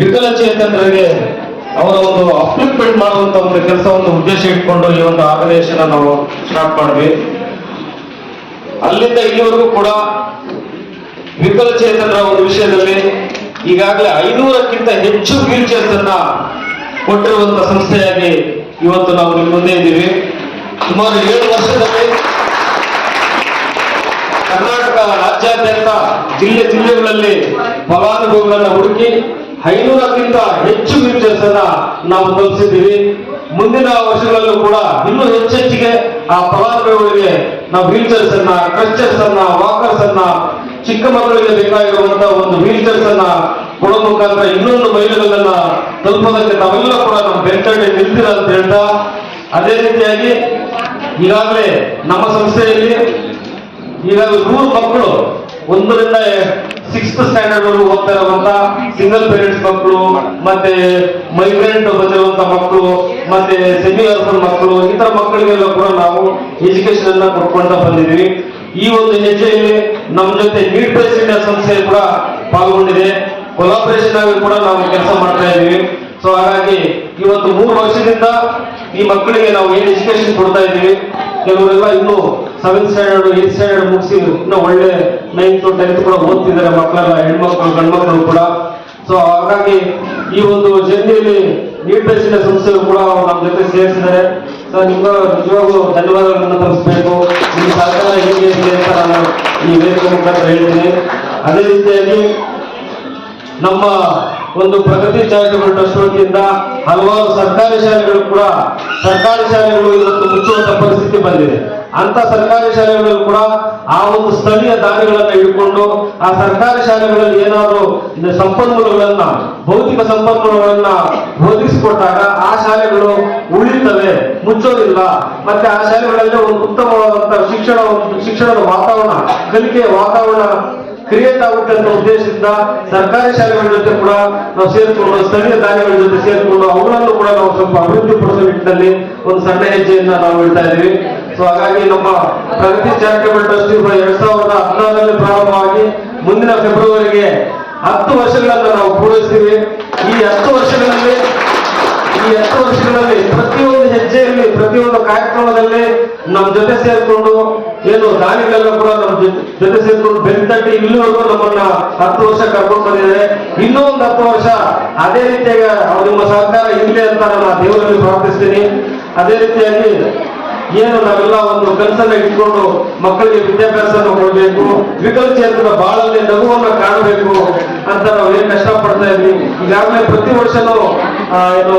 ವಿಕಲಚೇತನರಿಗೆ ಅವರ ಒಂದು ಅಪ್ಲಿಪ್ಮೆಂಟ್ ಮಾಡುವಂತ ಒಂದು ಕೆಲಸವನ್ನು ಉದ್ದೇಶ ಇಟ್ಕೊಂಡು ಈ ಒಂದು ಆರ್ಗನೈಸೇಷನ್ ನಾವು ಸ್ಟಾರ್ಟ್ ಮಾಡಿದ್ವಿ. ಅಲ್ಲಿಂದ ಇಲ್ಲಿವರೆಗೂ ಕೂಡ ವಿಕಲಚೇತನರ ಒಂದು ವಿಷಯದಲ್ಲಿ ಈಗಾಗಲೇ ಐನೂರಕ್ಕಿಂತ ಹೆಚ್ಚು ವೀಲ್ ಚೇರ್ಸ್ ಅನ್ನ ಕೊಟ್ಟಿರುವಂತ ಸಂಸ್ಥೆಯಾಗಿ ಇವತ್ತು ನಾವು ನಿಮ್ಮ ಮುಂದೆ ಇದ್ದೀವಿ. ಸುಮಾರು ಏಳು ವರ್ಷದಲ್ಲಿ ಕರ್ನಾಟಕ ರಾಜ್ಯಾದ್ಯಂತ ಜಿಲ್ಲೆ ಜಿಲ್ಲೆಗಳಲ್ಲಿ ಫಲಾನುಭವಿಗಳನ್ನ ಹುಡುಕಿ ಐನೂರಕ್ಕಿಂತ ಹೆಚ್ಚು ಅನ್ನ ನಾವು ತಲುಪಿಸಿದ್ದೀವಿ. ಮುಂದಿನ ವರ್ಷಗಳಲ್ಲೂ ಕೂಡ ಇನ್ನೂ ಹೆಚ್ಚೆಚ್ಚಿಗೆ ಆ ಫಲಾನುಭವಿಗಳಿಗೆ ನಾವು ವೀಲ್ ಚೇರ್ಸ್ ಅನ್ನ ಕ್ರಚರ್ಸ್ ಅನ್ನ ವಾಕರ್ಸ್ ಅನ್ನ ಚಿಕ್ಕ ಮಕ್ಕಳಿಗೆ ಬೇಕಾಗಿರುವಂತಹ ಒಂದು ವೀಲ್ ಚೇರ್ಸ್ ಅನ್ನ ಕೊಡೋ ಮುಖಾಂತರ ಇನ್ನೊಂದು ಮೈಲುಗಳನ್ನ ತಲುಪೋದಕ್ಕೆ ನಾವೆಲ್ಲ ಕೂಡ ನಮ್ಮ ಬೆಂಕಟೆ ನಿಲ್ತೀರ ಅಂತ ಹೇಳ್ತಾ, ಅದೇ ರೀತಿಯಾಗಿ ಈಗಾಗಲೇ ನಮ್ಮ ಸಂಸ್ಥೆಯಲ್ಲಿ ಈಗಾಗಲೇ ನೂರು ಮಕ್ಕಳು, ಒಂದರಿಂದ ಸಿಕ್ಸ್ತ್ ಸ್ಟ್ಯಾಂಡರ್ಡ್ ವರೆಗೂ ಹೋಗ್ತಾ ಇರುವಂತ ಸಿಂಗಲ್ ಪೇರೆಂಟ್ಸ್ ಮಕ್ಕಳು, ಮತ್ತೆ ಮೈಗ್ರೆಂಟ್ ಬಂದಿರುವಂತ ಮಕ್ಕಳು, ಮತ್ತೆ ಸೆಮಿ ಅರ್ಬನ್ ಮಕ್ಕಳು, ಈ ತರ ಮಕ್ಕಳಿಗೆಲ್ಲ ಕೂಡ ನಾವು ಎಜುಕೇಶನ್ ಅನ್ನ ಕೊಡ್ಕೊಂತ ಬಂದಿದ್ವಿ ಈ ಒಂದು ಹೆಜ್ಜೆಯಲ್ಲಿ ನಮ್ಮ ಜೊತೆ ನೀಟ್ ಬೇಸ್ ಇಂಡಿಯಾ ಸಂಸ್ಥೆ ಕೂಡ ಪಾಲ್ಗೊಂಡಿದೆ. ಕೊಲಾಬರೇಷನ್ ಆಗಿ ಕೂಡ ನಾವು ಕೆಲಸ ಮಾಡ್ತಾ ಇದ್ದೀವಿ. ಸೊ ಹಾಗಾಗಿ ಇವತ್ತು ಮೂರು ವರ್ಷದಿಂದ ಈ ಮಕ್ಕಳಿಗೆ ನಾವು ಏನ್ ಎಜುಕೇಶನ್ ಕೊಡ್ತಾ ಇದ್ದೀವಿ, ಕೆಲವರೆಲ್ಲ ಇನ್ನು ಸೆವೆಂತ್ ಸ್ಟ್ಯಾಂಡರ್ಡ್ ಏತ್ ಸ್ಟ್ಯಾಂಡರ್ಡ್ ಮುಗಿಸಿ ಇನ್ನೂ ಒಳ್ಳೆ ನೈನ್ತ್ ಟೆಂತ್ ಕೂಡ ಓದ್ತಿದ್ದಾರೆ ಮಕ್ಕಳೆಲ್ಲ, ಹೆಣ್ಮಕ್ಳು, ಗಂಡ್ಮಕ್ಳು ಕೂಡ. ಸೊ ಹಾಗಾಗಿ ಈ ಒಂದು ಜರ್ನಿಯಲ್ಲಿ ನೀಟ್ ಬೇಸಿನ ಸಂಸ್ಥೆಗಳು ಕೂಡ ನಮ್ಮ ಜೊತೆ ಸೇರಿಸಿದ್ದಾರೆ. ಸೊ ನಿಮ್ಮ ನಿಜವಾಗ್ಲೂ ಧನ್ಯವಾದಗಳನ್ನು ತಲುಪಿಸಬೇಕು ನಿಮ್ಮ ಸರ್ಕಾರ ಹೇಗೆ ಇದೆ ಅಂತ ನಾನು ಈ ವೇದಿಕೆ ಮುಖಾಂತರ ಹೇಳ್ತೀನಿ. ಅದೇ ರೀತಿಯಾಗಿ ನಮ್ಮ ಒಂದು ಪ್ರಗತಿ ಚಾರಿಟಬಲ್ ಟ್ರಸ್ಟ್ ವತಿಯಿಂದ ಹಲವಾರು ಸರ್ಕಾರಿ ಶಾಲೆಗಳು ಕೂಡ, ಸರ್ಕಾರಿ ಶಾಲೆಗಳು ಇವತ್ತು ಮುಚ್ಚುವಂತ ಪರಿಸ್ಥಿತಿ ಬಂದಿದೆ. ಅಂತ ಸರ್ಕಾರಿ ಶಾಲೆಗಳಲ್ಲಿ ಕೂಡ ಆ ಒಂದು ಸ್ಥಳೀಯ ದಾರಿಗಳನ್ನ ಹಿಡ್ಕೊಂಡು ಆ ಸರ್ಕಾರಿ ಶಾಲೆಗಳಲ್ಲಿ ಏನಾದರೂ ಸಂಪನ್ಮೂಲಗಳನ್ನ, ಭೌತಿಕ ಸಂಪನ್ಮೂಲಗಳನ್ನ ಬೋಧಿಸಿಕೊಟ್ಟಾಗ ಆ ಶಾಲೆಗಳು ಉಳಿತವೆ ಮುಚ್ಚೋದಿಲ್ಲ. ಮತ್ತೆ ಆ ಶಾಲೆಗಳಲ್ಲಿ ಒಂದು ಉತ್ತಮವಾದಂತಹ ಶಿಕ್ಷಣ, ಶಿಕ್ಷಣದ ವಾತಾವರಣ, ಕಲಿಕೆಯ ವಾತಾವರಣ ಕ್ರಿಯೇಟ್ ಆಗುತ್ತೆ ಅಂತ ಉದ್ದೇಶದಿಂದ ಸರ್ಕಾರಿ ಶಾಲೆಗಳ ಜೊತೆ ಕೂಡ ನಾವು ಸೇರಿಕೊಂಡು, ಸ್ಥಳೀಯ ದಾರಿಗಳ ಜೊತೆ ಸೇರಿಕೊಂಡು ಅವುಗಳನ್ನು ಕೂಡ ನಾವು ಸ್ವಲ್ಪ ಅಭಿವೃದ್ಧಿ ಪಡಿಸೋ ನಿಟ್ಟಿನಲ್ಲಿ ಒಂದು ಸಣ್ಣ ಹೆಜ್ಜೆಯನ್ನ ನಾವು ಇಡ್ತಾ ಇದ್ದೀವಿ. ಸೊ ಹಾಗಾಗಿ ನಮ್ಮ ಪ್ರಗತಿ ಚಾರಿಟಬಲ್ ಟ್ರಸ್ಟ್ ಎರಡ್ ಸಾವಿರದ ಹದಿನಾರರಲ್ಲಿ ಪ್ರಾರಂಭವಾಗಿ ಮುಂದಿನ ಫೆಬ್ರವರಿಗೆ ಹತ್ತು ವರ್ಷಗಳನ್ನ ನಾವು ಪೂರೈಸ್ತೀವಿ. ಈ ಹತ್ತು ವರ್ಷಗಳಲ್ಲಿ, ಈ ಹತ್ತು ವರ್ಷಗಳಲ್ಲಿ ಪ್ರತಿಯೊಂದು ಹೆಜ್ಜೆಯಲ್ಲಿ, ಪ್ರತಿಯೊಂದು ಕಾರ್ಯಕ್ರಮದಲ್ಲಿ ನಮ್ಮ ಜೊತೆ ಸೇರ್ಕೊಂಡು ಏನು ದಾನಿಗಳೆಲ್ಲ ಕೂಡ ನಮ್ಮ ಜೊತೆ- ಸೇರಿಕೊಂಡು ಬೆಂತಟ್ಟಿ ಇಲ್ಲಿವರೆಗೂ ನಮ್ಮನ್ನ ಹತ್ತು ವರ್ಷ ಕರ್ಕೊಂಡು ಬಂದಿದೆ ಇನ್ನೂ ಒಂದು ಹತ್ತು ವರ್ಷ ಅದೇ ರೀತಿಯಾಗಿ ನಿಮ್ಮ ಸಹಕಾರ ಇರಲಿ ಅಂತ ನಾನು ದೇವರಲ್ಲಿ ಪ್ರಾರ್ಥಿಸ್ತೀನಿ. ಅದೇ ರೀತಿಯಾಗಿ ಏನು ನಾವೆಲ್ಲ ಒಂದು ಕನಸನ್ನ ಇಟ್ಕೊಂಡು ಮಕ್ಕಳಿಗೆ ವಿದ್ಯಾಭ್ಯಾಸವನ್ನು ಕೊಡಬೇಕು. ವಿಕಲಚೇತನ ಬಾಳಲ್ಲಿ ನಗುವನ್ನ ಕಾಣಬೇಕು ಅಂತ ನಾವು ಏನ್ ಕಷ್ಟಪಡ್ತಾ ಇದ್ವಿ. ಈಗಾಗಲೇ ಪ್ರತಿ ವರ್ಷನೂ ಏನು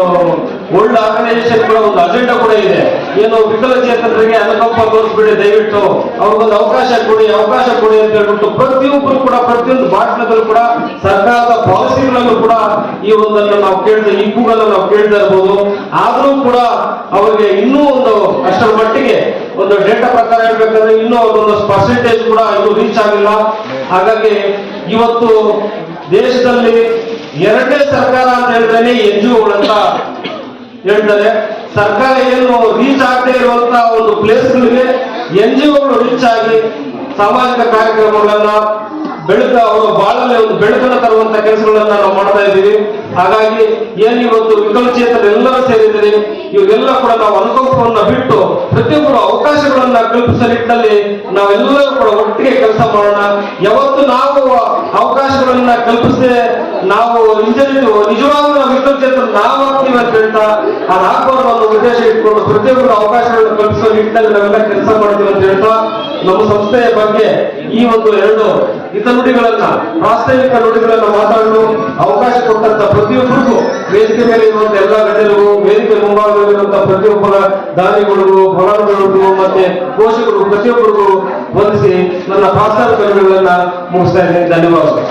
ವರ್ಲ್ಡ್ ಆರ್ಗನೈಸೇಷನ್ ಕೂಡ ಒಂದು ಅಜೆಂಡಾ ಕೂಡ ಇದೆ. ಏನು ವಿಕಲಚೇತನರಿಗೆ ಅನುಕಂಪ ತೋರಿಸ್ಬಿಡಿ, ದಯವಿಟ್ಟು. ಅವ್ರಿಗೊಂದು ಅವಕಾಶ ಕೊಡಿ ಅವಕಾಶ ಕೊಡಿ ಅಂತ ಹೇಳ್ಬಿಟ್ಟು ಪ್ರತಿಯೊಬ್ಬರು ಕೂಡ, ಪ್ರತಿಯೊಂದು ಭಾಷಣದಲ್ಲೂ ಕೂಡ ಸರ್ಕಾರದ ಈ ಒಂದನ್ನು ನಾವು ಕೇಳ್ತಾ ಈ ನಾವು ಕೇಳ್ತಾ ಇರ್ಬೋದು. ಆದ್ರೂ ಕೂಡ ಅವರಿಗೆ ಇನ್ನೂ ಒಂದು ಅಷ್ಟರ ಮಟ್ಟಿಗೆ ಒಂದು ಡೇಟಾ ಪ್ರಕಾರ ಹೇಳ್ಬೇಕಂದ್ರೆ ಇನ್ನೂ ಒಂದು ಪರ್ಸೆಂಟೇಜ್ ಕೂಡ ಇದು ರೀಚ್ ಆಗಿಲ್ಲ. ಹಾಗಾಗಿ ಇವತ್ತು ದೇಶದಲ್ಲಿ ಎರಡನೇ ಸರ್ಕಾರ ಅಂತ ಹೇಳಿದ್ರೆ ಎನ್ ಜಿ ಅಂತ ಹೇಳ್ತಾರೆ. ಸರ್ಕಾರ ಏನು ರೀಚ್ ಆಗದೆ ಇರುವಂತ ಒಂದು ಪ್ಲೇಸ್ಗಳಿಗೆ ಎನ್ ಜಿ ರೀಚ್ ಆಗಿ ಸಾಮಾಜಿಕ ಕಾರ್ಯಕ್ರಮಗಳನ್ನ ಬೆಳಕ ಅವರು ಬಾಳಲ್ಲಿ ಒಂದು ಬೆಳಕನ್ನು ತರುವಂತ ಕೆಲಸಗಳನ್ನ ನಾವು ಮಾಡ್ತಾ ಇದ್ದೀವಿ. ಹಾಗಾಗಿ ಏನ್ ಇವತ್ತು ವಿಕಲಚೇತನೆಲ್ಲರೂ ಸೇರಿದ್ದೀರಿ, ಇವೆಲ್ಲ ಕೂಡ ನಾವು ಅನುಕಂಪವನ್ನ ಬಿಟ್ಟು ಪ್ರತಿಯೊಬ್ಬರು ಅವಕಾಶಗಳನ್ನ ಕಲ್ಪಿಸೋ ನಿಟ್ಟಿನಲ್ಲಿ ನಾವೆಲ್ಲರೂ ಕೂಡ ಒಟ್ಟಿಗೆ ಕೆಲಸ ಮಾಡೋಣ. ಯಾವತ್ತು ನಾವು ಅವಕಾಶಗಳನ್ನ ಕಲ್ಪಿಸದೆ ನಾವು ಹಿಂಜರಿದು ನಿಜವಾಗ್ಲೂ ವಿಕಲಚೇತನ ನಾವು ಆಗ್ತೀವಿ ಅಂತ ಹೇಳ್ತಾ ಅದು ಅನ್ನೋ ಉದ್ದೇಶ ಇಟ್ಕೊಂಡು ಪ್ರತಿಯೊಬ್ಬರು ಅವಕಾಶಗಳನ್ನು ಕಲ್ಪಿಸೋ ನಿಟ್ಟಿನಲ್ಲಿ ನಾವೆಲ್ಲ ಕೆಲಸ ಮಾಡ್ತೀವಿ ಅಂತ ಹೇಳ್ತಾ ನಮ್ಮ ಸಂಸ್ಥೆಯ ಬಗ್ಗೆ ಈ ಒಂದು ಎರಡು ಹಿತ ನುಡಿಗಳನ್ನ ಪ್ರಾಸ್ತಾವಿಕ ನುಡಿಗಳನ್ನ ಮಾತಾಡಲು ಅವಕಾಶ ಕೊಟ್ಟಂತ ಪ್ರತಿಯೊಬ್ಬರಿಗೂ ವೇದಿಕೆ ಮೇಲೆ ಇರುವಂತ ಎಲ್ಲ ಗಣ್ಯರಿಗೂ ವೇದಿಕೆ ಮುಂಭಾಗದಲ್ಲಿರುವಂತ ಪ್ರತಿಯೊಬ್ಬರ ದಾನಿಗಳು ಫಲಾನುಭವಿಗಳಿಗೂ ಮತ್ತೆ ಪೋಷಕರು ಪ್ರತಿಯೊಬ್ಬರಿಗೂ ವಂದಿಸಿ ನನ್ನ ಪ್ರಾಸ್ತಾವಿಕ ನುಡಿಗಳನ್ನ ಮುಗಿಸ್ತಾ ಇದ್ದೀನಿ. ಧನ್ಯವಾದಗಳು.